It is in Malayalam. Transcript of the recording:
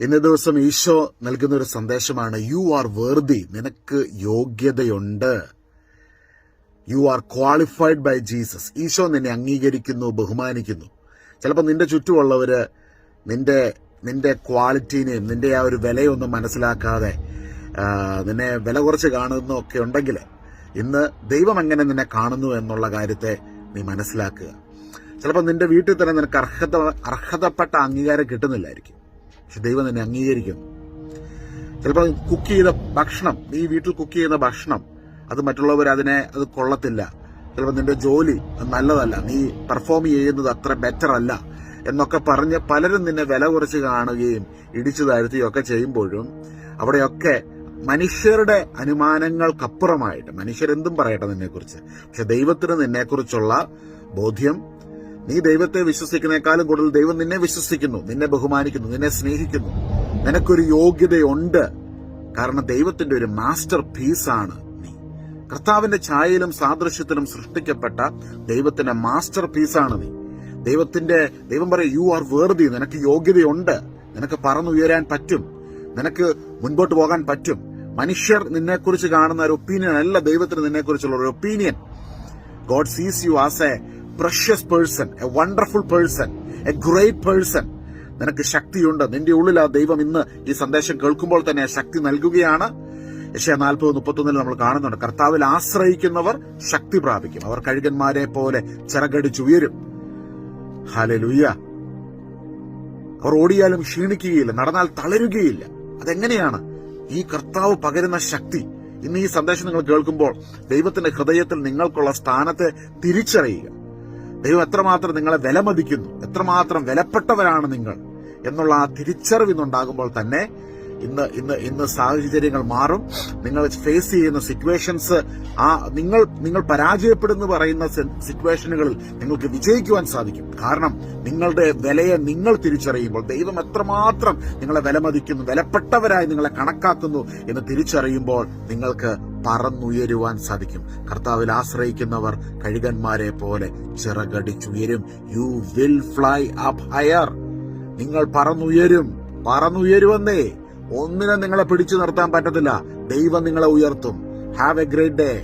ഇന്ന ദിവസം ഈശോ നൽകുന്ന ഒരു സന്ദേശമാണ് യു ആർ വേർതി നിനക്ക് യോഗ്യതയുണ്ട്. You are qualified by Jesus Eesho നിന്നെ അംഗീകരിക്കുന്നു ബഹുമാനിക്കുന്നു. ചിലപ്പോൾ നിന്റെ ചുറ്റുമുള്ളവര് നിന്റെ നിന്റെ ക്വാളിറ്റീനെയും നിന്റെ ആ ഒരു വിലയൊന്നും മനസ്സിലാക്കാതെ നിന്നെ വില കുറച്ച് കാണുന്നൊക്കെ ഉണ്ടെങ്കിൽ ഇന്ന് ദൈവം എങ്ങനെ നിന്നെ കാണുന്നു എന്നുള്ള കാര്യത്തെ നീ മനസ്സിലാക്കുക. ചിലപ്പോൾ നിന്റെ വീട്ടിൽ തന്നെ നിനക്ക് അർഹത അർഹതപ്പെട്ട അംഗീകാരം കിട്ടുന്നില്ലായിരിക്കും. പക്ഷെ ദൈവം തന്നെ അംഗീകരിക്കുന്നു. ചിലപ്പോൾ കുക്ക് ചെയ്ത ഭക്ഷണം നീ വീട്ടിൽ കുക്ക് ചെയ്യുന്ന ഭക്ഷണം അത് മറ്റുള്ളവർ അതിനെ അത് കൊള്ളത്തില്ല. ചിലപ്പോൾ നിന്റെ ജോലി നല്ലതല്ല നീ പെർഫോം ചെയ്യുന്നത് അത്ര ബെറ്റർ അല്ല എന്നൊക്കെ പറഞ്ഞ് പലരും നിന്നെ വില കുറച്ച് കാണുകയും ഇടിച്ചു താഴ്ത്തുകയും ഒക്കെ ചെയ്യുമ്പോഴും അവിടെയൊക്കെ മനുഷ്യരുടെ അനുമാനങ്ങൾക്കപ്പുറമായിട്ട് മനുഷ്യരെന്തും പറയട്ടെ നിന്നെക്കുറിച്ച് പക്ഷെ ദൈവത്തിന് നിന്നെക്കുറിച്ചുള്ള ബോധ്യം നീ ദൈവത്തെ വിശ്വസിക്കുന്നേക്കാളും കൂടുതൽ ദൈവം നിന്നെ വിശ്വസിക്കുന്നു നിന്നെ ബഹുമാനിക്കുന്നു നിന്നെ സ്നേഹിക്കുന്നു. നിനക്കൊരു യോഗ്യതയുണ്ട്. കാരണം ദൈവത്തിന്റെ ഒരു മാസ്റ്റർ പീസാണ് നീ. കർത്താവിന്റെ ഛായയിലും സാദൃശ്യത്തിലും സൃഷ്ടിക്കപ്പെട്ട ദൈവത്തിന്റെ മാസ്റ്റർ പീസാണ് നീ. ദൈവത്തിന്റെ ദൈവം പറയും യു ആർ വേർതി നിനക്ക് യോഗ്യതയുണ്ട്. നിനക്ക് പറന്നുയരാൻ പറ്റും. നിനക്ക് മുൻപോട്ട് പോകാൻ പറ്റും. മനുഷ്യർ നിന്നെക്കുറിച്ച് കാണുന്ന ഒരു ഒപ്പീനിയൻ അല്ല ദൈവത്തിന് നിന്നെക്കുറിച്ചുള്ള ഒരു opinion God sees you as a precious person a wonderful person a great person നിനക്ക് ശക്തിയുണ്ട്. നിന്റെ ഉള്ളിൽ ആ ദൈവം ഇന്ന് ഈ സന്ദേശം കേൾക്കുമ്പോൾ തന്നെ ശക്തി നൽകുകയാണ്. യശയ നാൽപ്പത് മുപ്പത്തൊന്നിൽ നമ്മൾ കാണുന്നുണ്ട്. കർത്താവിൽ ആശ്രയിക്കുന്നവർ ശക്തി പ്രാപിക്കും. അവർ കഴുകന്മാരെ പോലെ ചിറകടിച്ചുയരും. ഹലലുയ്യ അവർ ഓടിയാലും ക്ഷീണിക്കുകയില്ല നടന്നാൽ തളരുകയില്ല. അതെങ്ങനെയാണ്? ഈ കർത്താവ് പകരുന്ന ശക്തി. ഇന്ന് ഈ സന്ദേശം നിങ്ങൾ കേൾക്കുമ്പോൾ ദൈവത്തിന്റെ ഹൃദയത്തിൽ നിങ്ങൾക്കുള്ള സ്ഥാനത്തെ തിരിച്ചറിയുക. ദൈവം എത്രമാത്രം നിങ്ങളെ വിലമതിക്കുന്നു എത്രമാത്രം വിലപ്പെട്ടവരാണ് നിങ്ങൾ എന്നുള്ള ആ തിരിച്ചറിവ് ഇന്നുണ്ടാകുമ്പോൾ തന്നെ ഇന്ന് ഇന്ന് ഇന്ന് സാഹചര്യങ്ങൾ മാറും. നിങ്ങൾ ഫേസ് ചെയ്യുന്ന സിറ്റുവേഷൻസ് ആ നിങ്ങൾ നിങ്ങൾ പരാജയപ്പെടുന്നു പറയുന്ന സിറ്റുവേഷനുകളിൽ നിങ്ങൾക്ക് വിജയിക്കുവാൻ സാധിക്കും. കാരണം നിങ്ങളുടെ വിലയെ നിങ്ങൾ തിരിച്ചറിയുമ്പോൾ ദൈവം എത്രമാത്രം നിങ്ങളെ വിലമതിക്കുന്നു വിലപ്പെട്ടവരായി നിങ്ങളെ കണക്കാക്കുന്നു എന്ന് തിരിച്ചറിയുമ്പോൾ നിങ്ങൾക്ക് പറന്നുയരുവാൻ സാധിക്കും. കർത്താവിൽ ആശ്രയിക്കുന്നവർ കഴുകന്മാരെ പോലെ ചിറകടിച്ചുയരും. You will fly up higher നിങ്ങൾ പറന്നുയരും. പറന്നുയരുവന്നേ ഒന്നിനെ നിങ്ങളെ പിടിച്ചു നിർത്താൻ പറ്റത്തില്ല. ദൈവം നിങ്ങളെ ഉയർത്തും. Have A great day